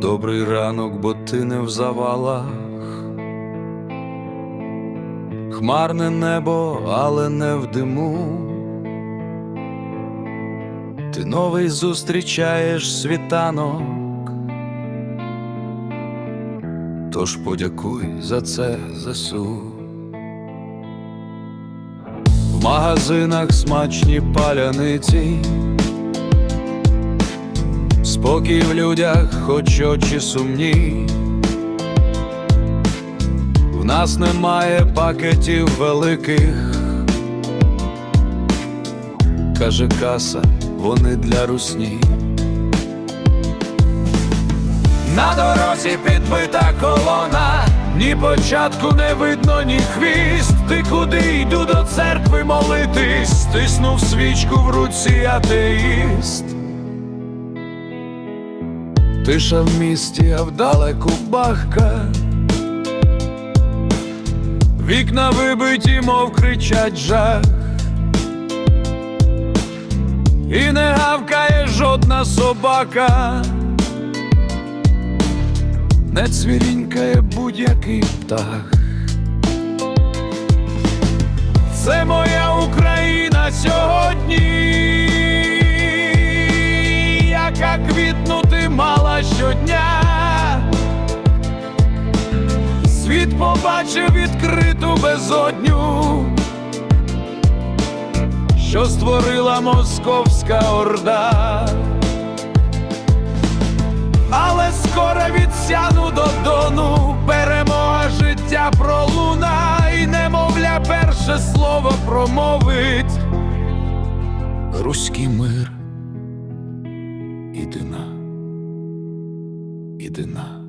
Добрий ранок, бо ти не в завалах. Хмарне небо, але не в диму. Ти новий зустрічаєш світанок. Тож подякуй за це ЗСУ. В магазинах смачні паляниці. Спокій в людях, хоч очі сумні. В нас немає пакетів великих. Каже каса, вони для русні. На дорозі підбита колона, ні початку не видно, ні хвіст. Ти куди йду до церкви молитись, стиснув свічку в руці атеїст. Тиша в місті, а вдалеку бахка. Вікна вибиті, мов кричать жах. І не гавкає жодна собака, не цвірінькає будь-який птах. Це моя Україна сьогодні, Світ побачив відкриту безодню, що створила московська орда. Але скоро відсяну до дону, перемога життя пролуна, і немовля перше слово промовить. Руський мир, іди на, іди на.